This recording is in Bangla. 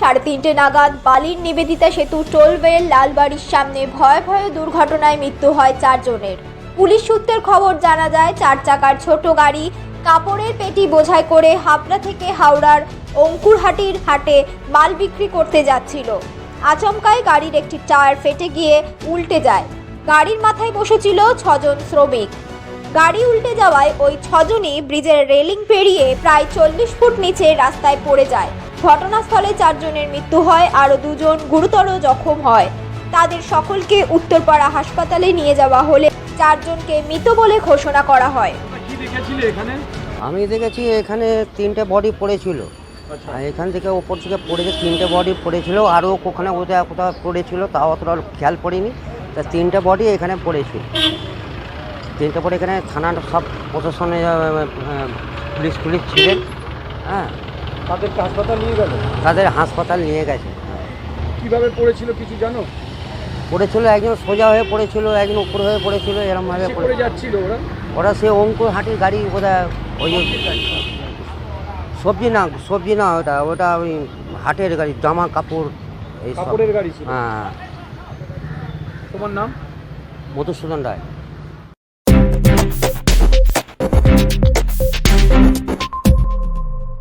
সাড়ে তিনটে নাগাদ বালির নিবেদিতা সেতু টোলওয়ের লালবাড়ির সামনে ভয়াবহ দুর্ঘটনায় মৃত্যু হয় চারজনের। পুলিশ সূত্রের খবর জানা যায়, চার চাকার ছোট গাড়ি কাপড়ের পেটি বোঝাই করে হাবড়া থেকে হাওড়ার অঙ্কুরহাটির হাটে মাল বিক্রি করতে যাচ্ছিল। আচমকায় গাড়ির একটি টায়ার ফেটে গিয়ে উল্টে যায়। গাড়ির মাথায় বসেছিল ছজন শ্রমিক। গাড়ি উল্টে যাওয়ায় ওই ছজনই ব্রিজের রেলিং পেরিয়ে প্রায় চল্লিশ ফুট নিচে রাস্তায় পড়ে যায়। ঘটনাস্থলে চারজনের মৃত্যু হয় আরও দুজন গুরুতর জখম হয়। তাদের সকলকে উত্তরপাড়া হাসপাতালে নিয়ে যাওয়া হলে চারজনকে মৃত বলে ঘোষণা করা হয়। আমি দেখেছি এখানে তিনটে বডি পড়েছিল। আচ্ছা। এখান থেকে ওপর থেকে পড়েছে তিনটে বডি পড়েছিল আরও ওখানে কোথাও কোথাও পড়েছিল তাও অতটা খেয়াল পড়িনি। তা তিনটে বডি এখানে পড়েছিল তিনটে বডি এখানে থানার সব প্রশাসনে পুলিশ পুলিশ ছিলেন। হ্যাঁ। তাদেরকে হাসপাতাল নিয়ে গেল? তাদের হাসপাতাল নিয়ে গেছে। কীভাবে পড়েছিল কিছু জানো? পড়েছিল একজন সোজা হয়ে পড়েছিল একজন উপর হয়ে পড়েছিল এরমভাবে পড়ে যাচ্ছিল ওরা? ওরা সে অঙ্কুর হাটির গাড়ি বোধহয় ওই সবজি না সবজি না ওটা ওটা ওই হাটের গাড়ি জামা কাপড় এই কাপড়ের গাড়ি হ্যাঁ। তোমার নাম? মধুসূদন রায়।